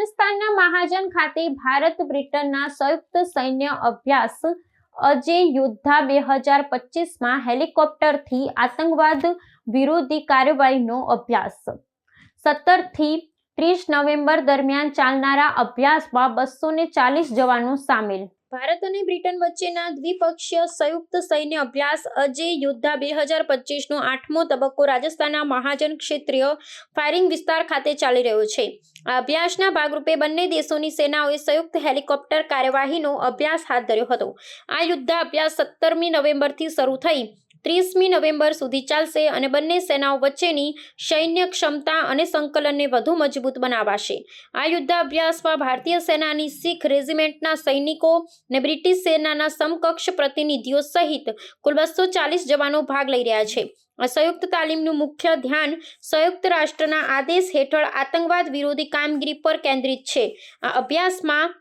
રાજસ્થાનના મહાજન ખાતે ભારત બ્રિટનના સંયુક્ત સૈન્ય અભ્યાસ અજે યોદ્ધા બે હજાર પચીસમાં હેલિકોપ્ટરથી આતંકવાદ વિરોધી કાર્યવાહીનો અભ્યાસ. સત્તરથી ત્રીસ નવેમ્બર દરમિયાન ચાલનારા અભ્યાસમાં બસો ને ચાલીસ જવાનો સામેલ. ભારત અને બ્રિટન વચ્ચેના દ્વિપક્ષીય સંયુક્ત સૈન્ય અભ્યાસ અજય યોદ્ધા બે હજાર પચીસનો આઠમો તબક્કો રાજસ્થાનના મહાજન ક્ષેત્રીય ફાયરિંગ વિસ્તાર ખાતે ચાલી રહ્યો છે. આ અભ્યાસના ભાગરૂપે બંને દેશોની સેનાઓએ સંયુક્ત હેલિકોપ્ટર કાર્યવાહીનો અભ્યાસ હાથ ધર્યો હતો. આ યુદ્ધાભ્યાસ સત્તરમી નવેમ્બરથી શરૂ થઈ ત્રીસમી નવેમ્બર સુધી ચાલશે અને બંને સેનાઓ વચ્ચેની સૈન્ય ક્ષમતા અને સંકલનને વધુ મજબૂત બનાવાશે. આ યુદ્ધાભ્યાસમાં ભારતીય સેનાની શીખ રેજિમેન્ટના સૈનિકો અને બ્રિટિશ સેનાના સમકક્ષ પ્રતિનિધિઓ સહિત કુલ બસો ચાલીસ જવાનો ભાગ લઈ રહ્યા છે. સંયુક્ત તાલીમનું મુખ્ય ધ્યાન સંયુક્ત રાષ્ટ્રના આદેશ હેઠળ આતંકવાદ વિરોધી કામગીરી પર કેન્દ્રિત છે. આ અભ્યાસમાં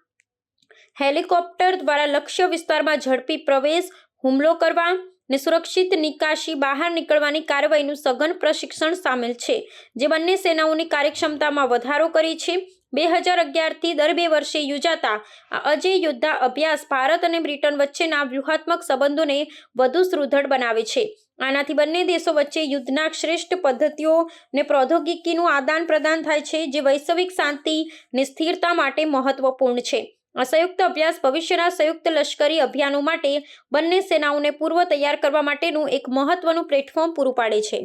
હેલિકોપ્ટર દ્વારા લક્ષ્ય વિસ્તારમાં ઝડપી પ્રવેશ, હુમલો કરવા ને સુરક્ષિત નિકાસી બહાર નીકળવાની કાર્યવાહીનું સઘન પ્રશિક્ષણ સામેલ છે, જે બંને સેનાઓની કાર્યક્ષમતામાં વધારો કરી છે. બે હજાર અગિયારથી દર બે વર્ષે યોજાતા આ અજય યોદ્ધા અભ્યાસ ભારત અને બ્રિટન વચ્ચેના વ્યૂહાત્મક સંબંધોને વધુ સુદૃઢ બનાવે છે. આનાથી બંને દેશો વચ્ચે યુદ્ધના શ્રેષ્ઠ પદ્ધતિઓ ને પ્રૌદ્યોગિકીનું આદાન પ્રદાન થાય છે, જે વૈશ્વિક શાંતિ ને સ્થિરતા માટે મહત્વપૂર્ણ છે. આ સંયુક્ત અભ્યાસ ભવિષ્યના સંયુક્ત લશ્કરી અભિયાનો માટે બંને સેનાઓને પૂર્વ તૈયાર કરવા માટેનું એક મહત્વનું પ્લેટફોર્મ પૂરું પાડે છે.